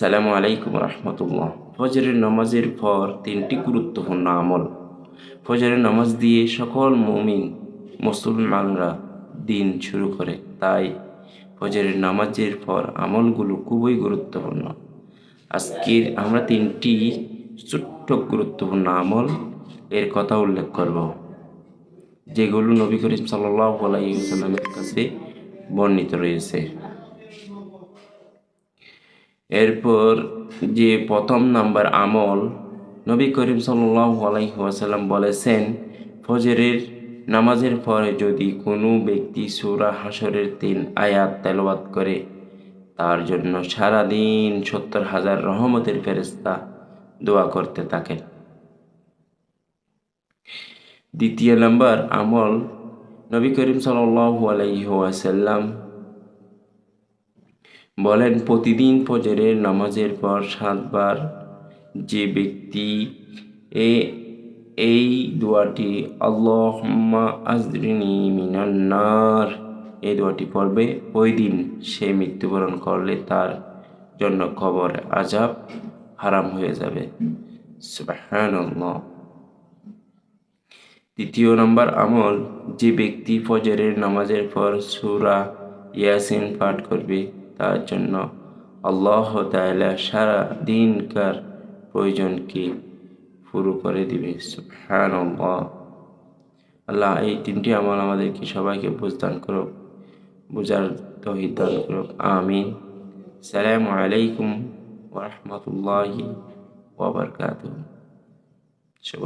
সালামু আলাইকুম রহমতুল্লাহ। ফজরের নামাজের পর তিনটি গুরুত্বপূর্ণ আমল। ফজরের নামাজ দিয়ে সকল মুমিন, মুসলমানরা দিন শুরু করে। তাই ফজরের নামাজের পর আমলগুলো খুবই গুরুত্বপূর্ণ। আজকের আমরা তিনটি ছোট্ট গুরুত্বপূর্ণ আমল এর কথা উল্লেখ করব, যেগুলো নবী করিম সাল্লাহ আলাইসাল্লামের কাছে বর্ণিত রয়েছে। এরপর যে প্রথম নাম্বার আমল, নবী করিম সাল্লাহ বলেছেন, ফজরের নামাজের পরে যদি কোনো ব্যক্তি সুরা হাসরের তিন আয়াত তেলাওয়াত করে, তার জন্য সারাদিন সত্তর হাজার রহমতের ফেরেস্তা দোয়া করতে থাকেন দ্বিতীয় নাম্বার আমল, নবী করিম সাল্লাহ আলাইসাল্লাম বলেন, প্রতিদিন ফজরের নামাজের পর সাতবার যে ব্যক্তি এ, এই দোয়াটি আজরিনি মিনান্নার এই দোয়াটি পড়বে, ওই দিন সে মৃত্যুবরণ করলে তার জন্য খবর আজাব হারাম হয়ে যাবে। দ্বিতীয় নম্বর আমল, যে ব্যক্তি ফজরের নামাজের পর সুরা ইয়াসিন পাঠ করবে তার জন্য। আল্লাহ তাআলা সারা দিনকার প্রয়োজনকে পুরো করে দিবে। সুবহানাল্লাহ। আল্লাহ, এই তিনটি আমল আমাদেরকে সবাইকে বুঝদান করুক, বুঝার তহিদ দান করুক। আমিন। সালামু আলাইকুম ওরহমতুল্লাহি ওবরকাত শুভ